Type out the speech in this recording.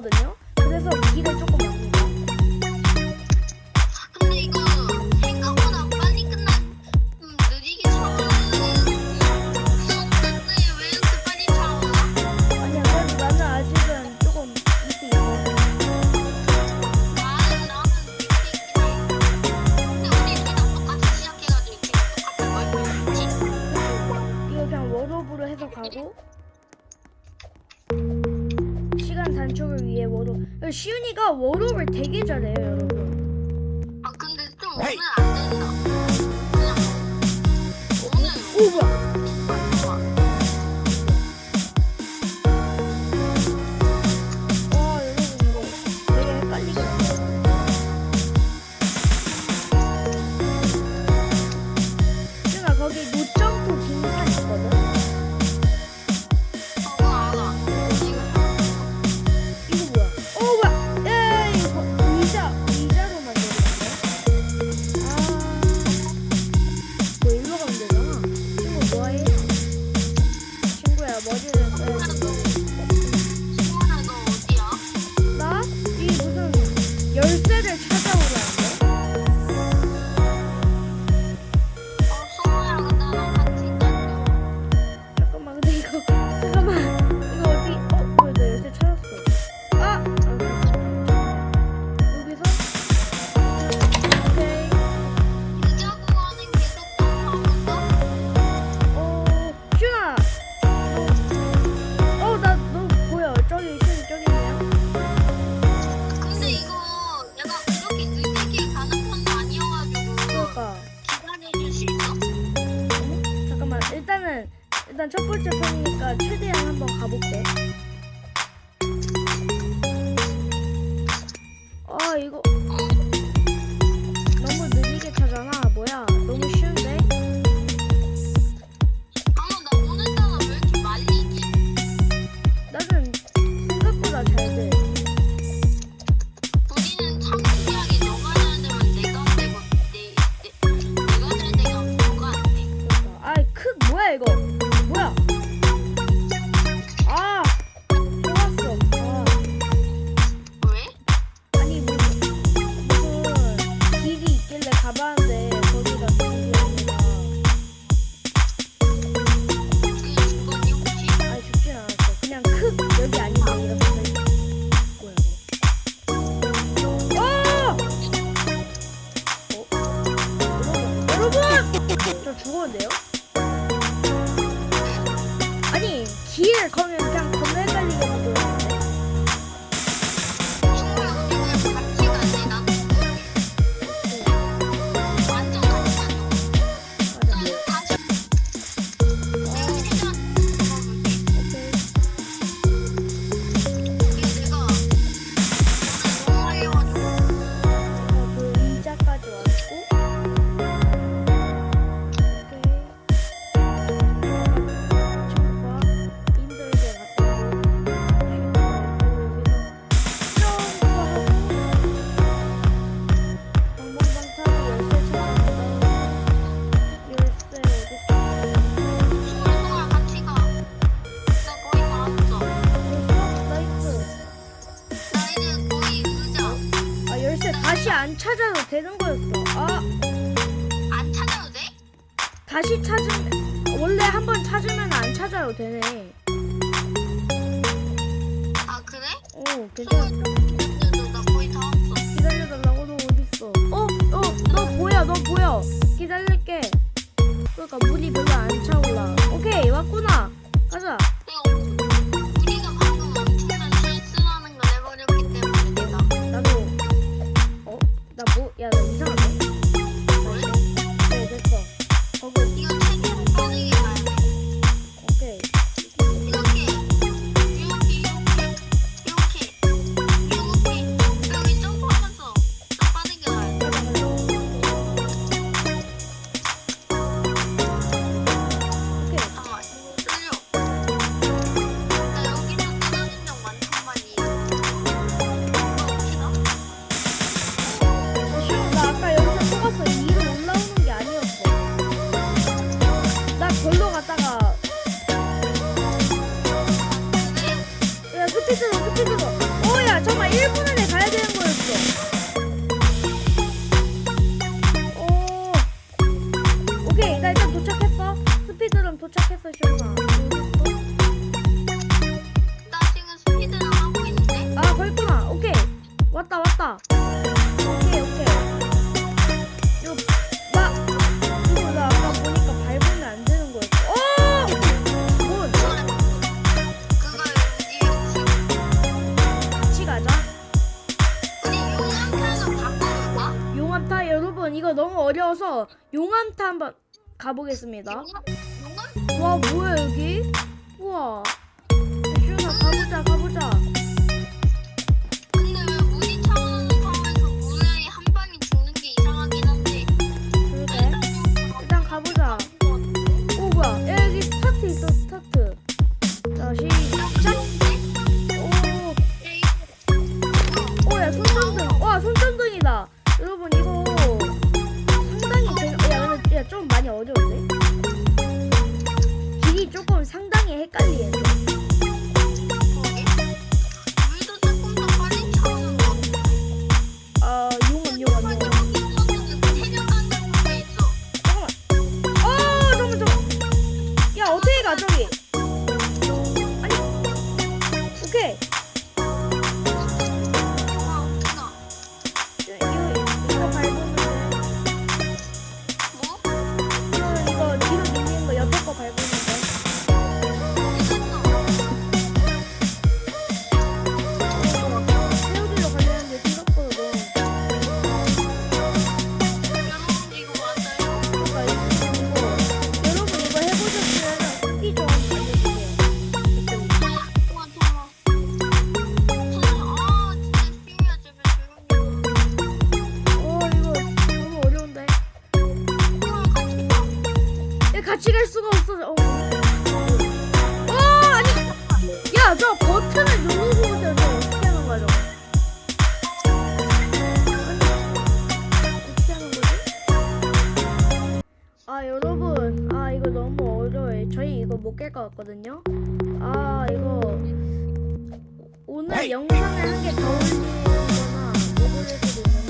거거든요. 그래서 무기를 조금 왜냐면 시윤이가 워로를 되게 잘해요 아 근데 좀 오늘 안 된다. 일단 첫 번째 편이니까 최대한 한번 가볼게. 아 이거. 찾아버렸어. 어? 안 찾아도 돼? 다시 찾으면 원래 한 번 찾으면 안 찾아도 되네. 아 그래? 어, 괜찮아. 근데 나 거의 다 왔어. 기다려달라고 너 어딨어? 어, 어, 너 보여, 너 보여. 기다릴게. 그러니까 물이 별로 안 차. This is 이거 너무 어려워서 용암타 한번 가보겠습니다? 와 뭐야 여기? 우와. 시원아 가보자 가보자. 근데 왜 우리 차원 타워에서 물에 한 방에 죽는 게 이상하긴 한데. 그러게. 일단 가보자. 오 뭐야. 야, 여기 스타트 있어 스타트. 자 시작. 오. 오야 손전등. 와 손전등이다. 여러분 이거 좀 많이 어려운데? 길이 조금 상당히 헷갈리네 같이 갈 수가 없어 어, 어 아니 야 저 버튼을 누르고 오세요 저 어떻게 하는 거야 저거? 아 여러분. 아 이거 너무 어려워요. 저희 이거 못 깰 것 같거든요. 아 이거 오늘 영상을 한개더 올리거나 못 올릴 수도 있는데